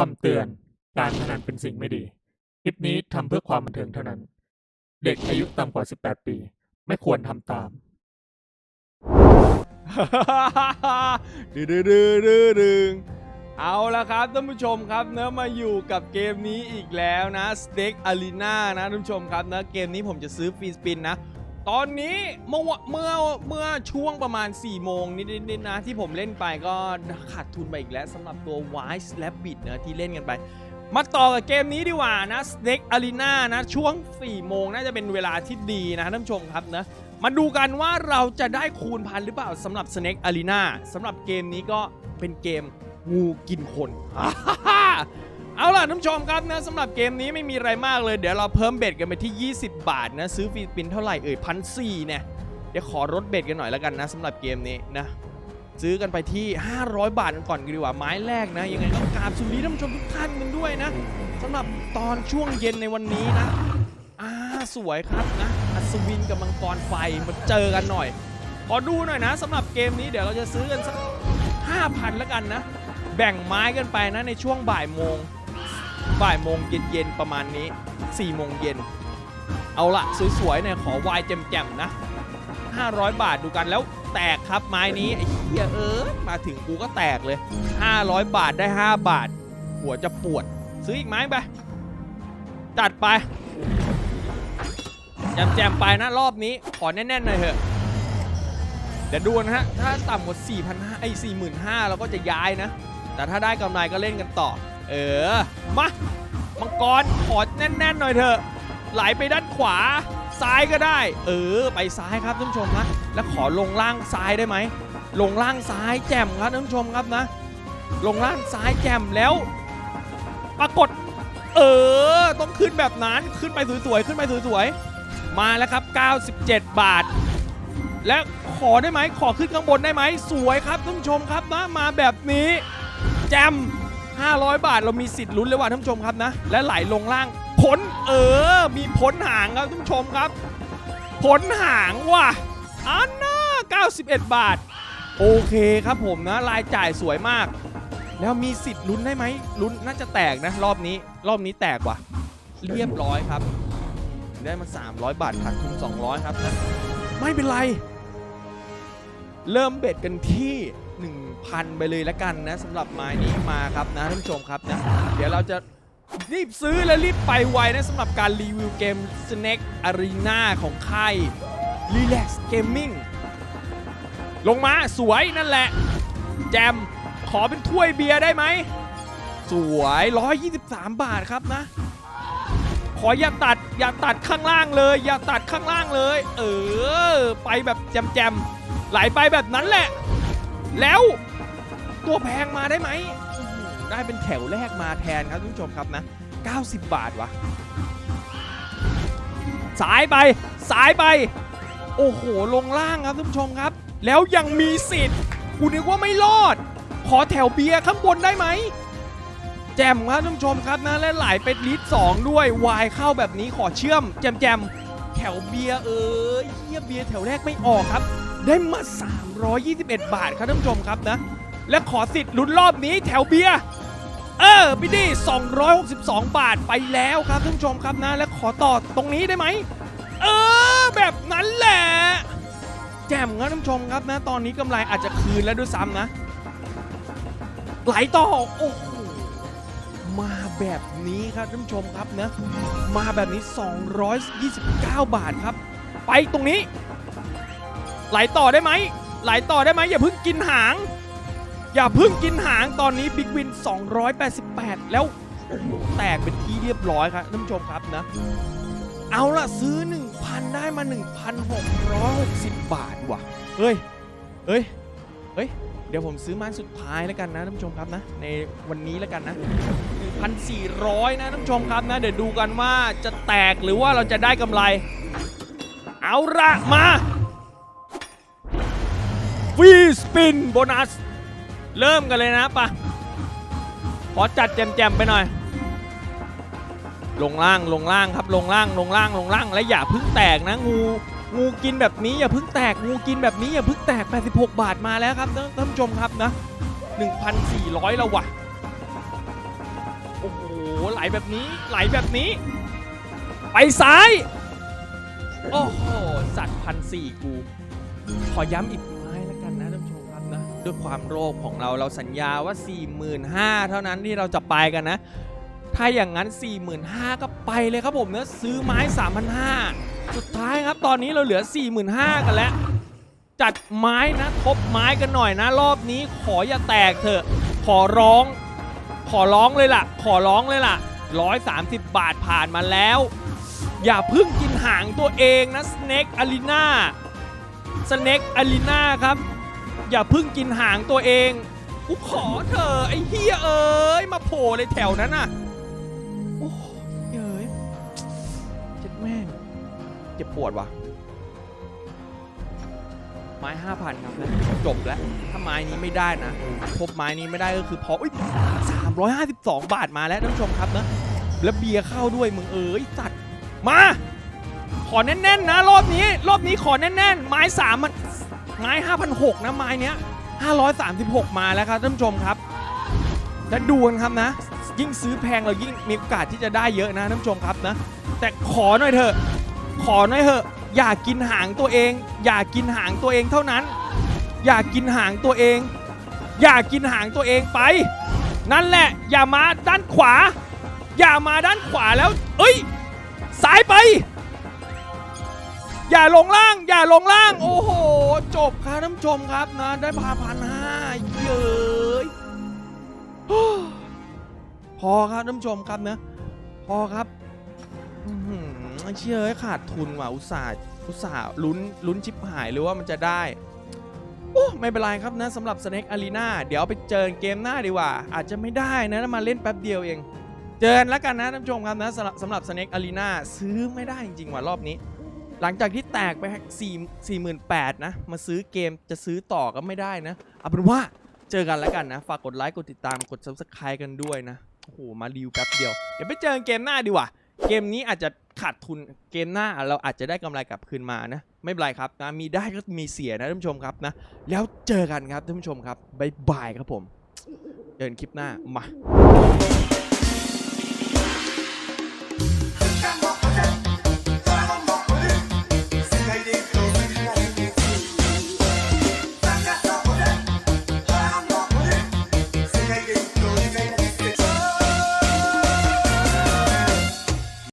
คำเตือน การพนันเป็นสิ่งไม่ดี คลิปนี้ทำเพื่อความบันเทิงเท่านั้น เด็กอายุต่ำกว่า 18 ปี ไม่ควรทำตาม ดื้อดื้อดื้อดื้อดึงเอาละครับท่านผู้ชมครับเนื้อะมาอยู่กับเกมนี้อีกแล้วนะ Steak Arena นะท่านผู้ชมครับเนื้อะเกมนี้ผมจะซื้อฟรีสปินนะ ตอนนี้เมื่อเมื่อเมื่อช่วงประมาณ 4 โมงนิดๆนะ ที่ผมเล่นไปก็ขาดทุนไปอีกแล้วสำหรับตัว Wise Rabbit นะที่เล่นกันไป มาต่อกับเกมนี้ดีกว่านะ Snake Arena นะ ช่วง 4 โมงน่าจะเป็นเวลาที่ดีนะท่านผู้ชมครับนะมาดูกันว่าเราจะได้คูณพันหรือเปล่าสำหรับ Snake Arena สำหรับเกมนี้ก็เป็นเกมงูกินคน เอาล่ะท่านผู้ชมครับนะสำหรับเกมนี้ไม่มีอะไรมากเลย เดี๋ยวเราเพิ่มเบ็ดกันไปที่ 20 บาทนะ ซื้อฟรีสปินเท่าไหร่เอ่ยพันสี่เนี่ยเดี๋ยวขอลดเบ็ดกันหน่อยแล้วกันนะสำหรับเกมนี้นะซื้อกันไปที่ 500 บาทกันก่อนดีกว่าไม้แรกนะ ยังไงก็กราบสวีท่านผู้ชมทุกท่านกันด้วยนะสำหรับตอนช่วงเย็นในวันนี้นะอ่าสวยครับนะอัศวินกับมังกรไฟมาเจอกันหน่อย ขอดูหน่อยนะสำหรับเกมนี้เดี๋ยวเราจะซื้อกันสัก5,000แล้วกันนะ แบ่งไม้กันไปนะในช่วงบ่ายโมง บ่ายโมงเย็นๆประมาณนี้4โมงเย็น เอาละสวยๆเนี่ยขอวายแจ่มๆนะ 500 บาทดูกันแล้วแตกครับไม้นี้ไอ้เหี้ยเอ้ยมาถึงกูก็แตกเลย 500 บาทได้ 5 บาท หัวจะปวด ซื้ออีกไม้ไปจัดไปแจมๆไปนะรอบนี้ ขอแน่นๆหน่อยเถอะเดี๋ยวดูนะฮะ ถ้าต่ำกว่า4,500ไอ้45,000เราก็จะย้ายนะ แต่ถ้าได้กำไรก็เล่นกันต่อ เออ มา มังกรขอดแน่น ๆ หน่อยเถอะ ไหลไปด้านขวา ซ้ายก็ได้ เออ ไปซ้ายครับท่านผู้ชมนะ แล้วขอลงล่างซ้ายได้ไหม ลงล่างซ้ายแจ่มครับท่านผู้ชมครับนะ ลงล่างซ้ายแจ่มแล้ว ปรากฏ เออ ต้องขึ้นแบบนั้น ขึ้นไปสวยๆ ขึ้นไปสวยๆ มาแล้วครับ 97 บาท และขอได้ไหม ขอขึ้นข้างบนได้ไหม สวยครับท่านผู้ชมครับนะ มาแบบนี้ แจม 500 บาทเรามีสิทธิ์ลุ้นเลยว่ะท่านผู้ชมครับนะ และไหลลงล่างผลเออ มีผลหางครับท่านผู้ชมครับ ผลหางว่ะอันน่า91 บาท โอเคครับผมนะรายจ่ายสวยมาก แล้วมีสิทธิ์ลุ้นได้ไหมลุ้นน่าจะแตกนะ รอบนี้ รอบนี้แตกว่ะ เรียบร้อยครับ ได้มา 300 บาทขาดทุน200 ครับนะไม่เป็นไร เริ่มเบ็ดกันที่ 1,000 ไปเลยละกันนะสำหรับไม้นี้มาครับนะท่านผู้ชมครับนะเดี๋ยวเราจะรีบซื้อและรีบไปไวนะสำหรับการรีวิวเกม Snake Arena ของค่าย Relax Gaming ลงมาสวยนั่นแหละ แจมขอเป็นถ้วยเบียร์ได้ไหม สวย 123 บาทครับนะ ขออย่าตัดอย่าตัดข้างล่างเลย อย่าตัดข้างล่างเลย เออ ไปแบบแจมๆ ไหลไปแบบนั้นแหละ แล้วตัวแพงมาได้ไหม ได้เป็นแถวแรกมาแทนครับท่านผู้ชมครับนะ 90 บาทวะสายไปสายไป โอ้โห ลงล่างครับท่านผู้ชมครับ แล้วยังมีสิทธิ์กูนึกว่าไม่รอด ขอแถวเบียร์ข้างบนได้ไหมแจมครับท่านผู้ชมครับนะและไหลเป็นลิตรสองด้วยวายเข้าแบบนี้ขอเชื่อม แจมแจมแถวเบียร์เอ้ยเฮียเบียร์แถวแรกไม่ออกครับ ได้มา 321 บาทครับท่านผู้ชมครับนะ และขอสิทธิ์ลุ้นรอบนี้แถวเบียร์เออพี่ดี262 บาทไปแล้วครับท่านผู้ชมครับนะ และขอต่อตรงนี้ได้ไหมเออ แบบนั้นแหละแจ่มครับท่านผู้ชมครับนะ ตอนนี้กำไรอาจจะคืนแล้วด้วยซ้ำนะไหลต่อโอ้โหมาแบบนี้ครับท่านผู้ชมครับนะ มาแบบนี้ 229 บาทครับ ไปตรงนี้ ไหลต่อได้ไหมไหลต่อได้ไหมอย่าเพิ่งกินหาง อย่าเพิ่งกินหางตอนนี้บิ๊กวิน 288 แล้วแตกเป็นที่เรียบร้อยครับท่านผู้ชมครับนะ เอาละซื้อ 1,000 ได้มา 1,660 บาทว่ะเฮ้ยเฮ้ยเฮ้ยเดี๋ยวผมซื้อม้สุดท้ายแล้วกันนะท่านผู้ชมครับนะ ในวันนี้แล้วกันนะ 1,400 นะท่านผู้ชมครับนะ เดี๋ยวดูกันว่าจะแตกหรือว่าเราจะได้กำไร เอาละมา สปินโบนัส เริ่มกันเลยนะปะขอจัดแจมๆไปหน่อย ลงล่างลงล่างครับลงล่างลงล่างลงล่างและอย่าพึ่งแตกนะงูงูกินแบบนี้อย่าพึ่งแตกงูกินแบบนี้อย่าพึ่งแตก 86 บาทมาแล้วครับท่านผู้ชมครับนะ 1,400 แล้ววะโอ้โหไหลแบบนี้ไหลแบบนี้ ไปซ้าย โอ้โหสัตว์พันสี่กู ขอย้ำอีก ด้วยความโลภของเราเราสัญญาว่า 45,000 เท่านั้นที่เราจะไปกันนะ ถ้าอย่างนั้น 45,000 ก็ไปเลยครับผมเนะซื้อไม้ 3,500 สุดท้ายครับตอนนี้เราเหลือ 45,000 กันแล้วจัดไม้นะทบไม้กันหน่อยนะ รอบนี้ขออย่าแตกเถอะ ขอร้อง ขอร้องเลยล่ะ ขอร้องเลยล่ะ 130 บาทผ่านมาแล้ว อย่าพึ่งกินหางตัวเองนะสเน็กอารีนาสเน็กอารีนาครับ อย่าเพึ่งกินหางตัวเองกูขอเธอไอ้เฮียเอ้ยมาโผล่เลยแถวนั้นน่ะโอ้เฮ้ยเจ็ดแม่งเจ็บปวดว่ะ ไม้5,000ครับแล้วจบแล้ว ถ้าไม้นี้ไม่ได้นะพบไม้นี้ไม่ได้ก็คือพออุ้ย352บสองบาทมาแล้วท่านผู้ชมครับนะแล้วเบียร์เข้าด้วยมึงเอ้ยจัดมา ขอแน่นๆนะ รอบนี้ รอบนี้ขอแน่นๆ ไม้สามมัน ไม้5,600นะไม้เนี้ย536 มาแล้วครับท่านผู้ชมครับ และดูกันครับนะ ยิ่งซื้อแพงเรายิ่งมีโอกาสที่จะได้เยอะนะท่านผู้ชมครับนะ แต่ขอหน่อยเถอะ ขอหน่อยเถอะ อย่ากินหางตัวเอง อย่ากินหางตัวเองเท่านั้น อย่ากินหางตัวเอง อย่ากินหางตัวเองไป นั่นแหละ อย่ามาด้านขวา อย่ามาด้านขวาแล้ว เอ้ยซ้ายไป อย่าลงล่าง อย่าลงล่าง โอ้โห จบครับท่านผู้ชมครับนะได้พาพันห้าเย้ยพอครับท่านผู้ชมครับนะพอครับเชื่อเอ้ขาดทุนว่ะอุตส่าห์อุตส่าห์ลุ้นลุ้นชิปหายหรือว่ามันจะได้โอ้ไม่เป็นไรครับนะสำหรับ Snake Arena เดี๋ยวไปเจอเกมหน้าดีกว่า อาจจะไม่ได้นะมาเล่นแป๊บเดียวเอง เจอแล้วกันนะท่านผู้ชมครับนะสำหรับสำหรับ Snake Arena ซื้อไม่ได้จริงๆว่ะรอบนี้ หลังจากที่แตกไป4 4 8 0 0 0นะมาซื้อเกมจะซื้อต่อก็ไม่ได้นะเอาเป็นว่าเจอกันแล้วกันนะ ฝากกดไลค์กดติดตามกด subscribe กันด้วยนะโอ้โหมารีวิวแป๊บเดียวเดี๋ยวไปเจอกันเกมหน้าดีกว่าเกมนี้อาจจะขาดทุนเกมหน้าเราอาจจะได้กำไรกลับคืนมานะ ไม่เป็นไรครับนะมีได้ก็มีเสียนะท่านผู้ชมครับนะ แล้วเจอกันครับท่านผู้ชมครับบ๊ายบายครับผมเจอกันคลิปหน้ามา